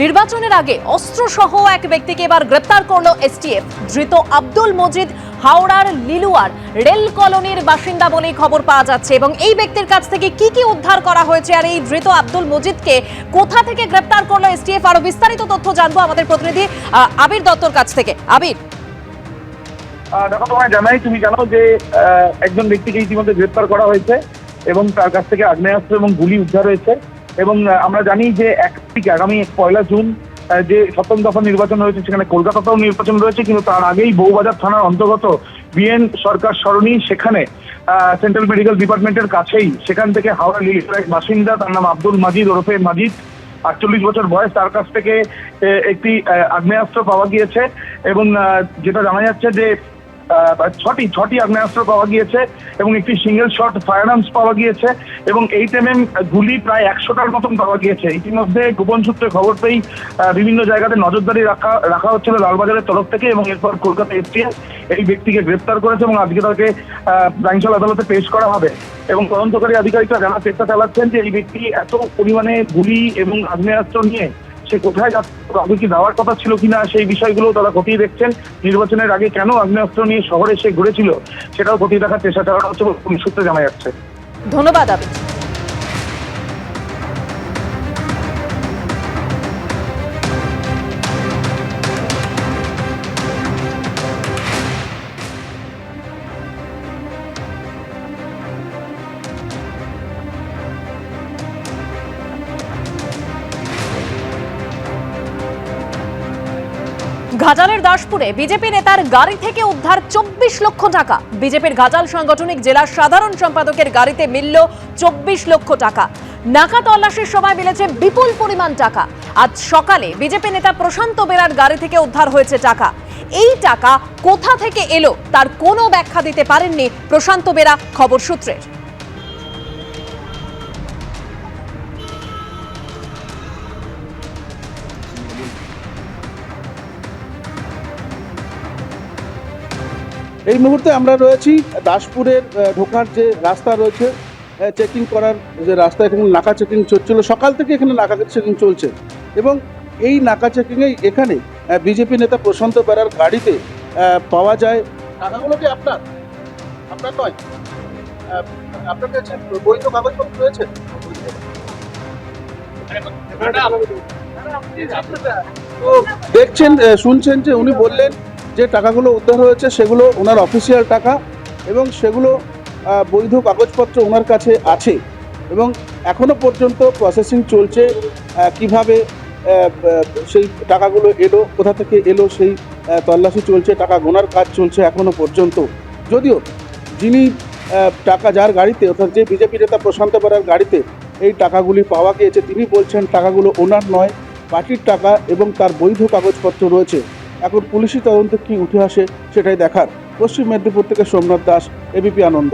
নির্বাচনের আগে অস্ত্রসহ এক ব্যক্তিকে এবার গ্রেপ্তার করল এসটিএফ। ধৃত আব্দুল মজিদ, হাওড়ার লিলুয়ার রেল কলোনির বাসিন্দা বলেই খবর পাওয়া যাচ্ছে। এবং এই ব্যক্তির কাছ থেকে কি কি উদ্ধার করা হয়েছে আর এই ধৃত আব্দুল মজিদকে কোথা থেকে গ্রেপ্তার করল এসটিএফ? আরও বিস্তারিত তথ্য জানব আমাদের প্রতিনিধি আবির দত্তর কাছ থেকে। আবির। দেখো, তোমায় জানাই, তুমি জানো যে একজন ব্যক্তিকে ইতিমধ্যে গ্রেপ্তার করা হয়েছে এবং তার কাছ থেকে আগ্নেয়াস্ত্র এবং গুলি উদ্ধার হয়েছে। এবং আমরা জানি যে এক থেকে আগামী পয়লা জুন যে সপ্তম দফা নির্বাচন হয়েছে, সেখানে কলকাতাতেও নির্বাচন রয়েছে, কিন্তু তার আগেই বউবাজার থানার অন্তর্গত বিএন সরকার সরণি, সেখানে সেন্ট্রাল মেডিকেল ডিপার্টমেন্টের কাছেই, সেখান থেকে হাওড়া লিলির এক বাসিন্দা, তার নাম আব্দুল মাজিদ ওরফে মাজিদ, আটচল্লিশ বছর বয়স, তার কাছ থেকে একটি আগ্নেয়াস্ত্র পাওয়া গিয়েছে এবং যেটা জানা যাচ্ছে যে ছটি ছটি আগ্নেয়াস্ত্র পাওয়া গিয়েছে এবং একটি সিঙ্গেল শট ফায়ার আর্মস পাওয়া গিয়েছে এবং এইট এম এম গুলি প্রায় একশোটার মতন পাওয়া গিয়েছে। ইতিমধ্যে গোপন সূত্রে খবর পেয়েই বিভিন্ন জায়গাতে নজরদারি রাখা রাখা হচ্ছিল লালবাজারের তরফ থেকে এবং এরপর কলকাতা এসটিএফ এই ব্যক্তিকে গ্রেপ্তার করেছে এবং আজকে তাকে আহ, ব্রাঞ্চল আদালতে পেশ করা হবে। এবং তদন্তকারী আধিকারিকরা জানার চেষ্টা চালাচ্ছেন যে এই ব্যক্তি এত পরিমাণে গুলি এবং আগ্নেয়াস্ত্র নিয়ে সে কোথায় যাচ্ছে, আগে কি যাওয়ার কথা ছিল কিনা, সেই বিষয়গুলো তারা খতিয়ে দেখছেন। নির্বাচনের আগে কেন আগ্নেয়াস্ত্র নিয়ে শহরে সে ঘুরেছিল, সেটাও খতিয়ে দেখার চেষ্টা করা হচ্ছে সূত্রে জানা যাচ্ছে। ধন্যবাদ আবির ঘাজালের দাসপুরে বিজেপি নেতার গাড়ি থেকে উদ্ধার চব্বিশ লক্ষ টাকা। বিজেপির ঘাজাল সাংগঠনিক জেলার সাধারণ সম্পাদকের গাড়িতে মিলল চব্বিশ লক্ষ টাকা। নাকা তল্লাশির সময় মিলেছে বিপুল পরিমাণ টাকা। আজ সকালে বিজেপি নেতা প্রশান্ত বেরার গাড়ি থেকে উদ্ধার হয়েছে টাকা। এই টাকা কোথা থেকে এলো তার কোনো ব্যাখ্যা দিতে পারেননি প্রশান্ত বেরা খবর সূত্রের। এই মুহূর্তে আমরা রয়েছি দাসপুরের ঢোকার যে রাস্তা রয়েছে চেকিং করার যে রাস্তা এখানে নাকা চেকিং চলছিল। সকাল থেকে এখানে নাকা চেকিং চলছে এবং এই নাকা চেকিংয়ে এখানে বিজেপি নেতা প্রশান্ত বেড়ার গাড়িতে পাওয়া যায়। টাকাগুলো কি আপনার? আপনার নয়? আহ, আপনার কাছে বৈধ কাগজপত্র রয়েছে? দেখছেন শুনছেন যে উনি বললেন যে টাকাগুলো উদ্ধার হয়েছে সেগুলো ওনার অফিসিয়াল টাকা এবং সেগুলো বৈধ কাগজপত্র ওনার কাছে আছে এবং এখনও পর্যন্ত প্রসেসিং চলছে কীভাবে সেই টাকাগুলো এলো, কোথা থেকে এলো, সেই তল্লাশি চলছে, টাকা গোনার কাজ চলছে এখনও পর্যন্ত। যদিও যিনি টাকা যার গাড়িতে, অর্থাৎ যে বিজেপি নেতা প্রশান্ত বেরার গাড়িতে এই টাকাগুলি পাওয়া গিয়েছে, তিনি বলছেন টাকাগুলো ওনার নয় পার্টির টাকা এবং তার বৈধ কাগজপত্র রয়েছে। এখন পুলিশি তদন্ত কি উঠে আসে সেটাই দেখার। পশ্চিম মেদিনীপুর থেকে সোমনাথ দাস এবিপি আনন্দ।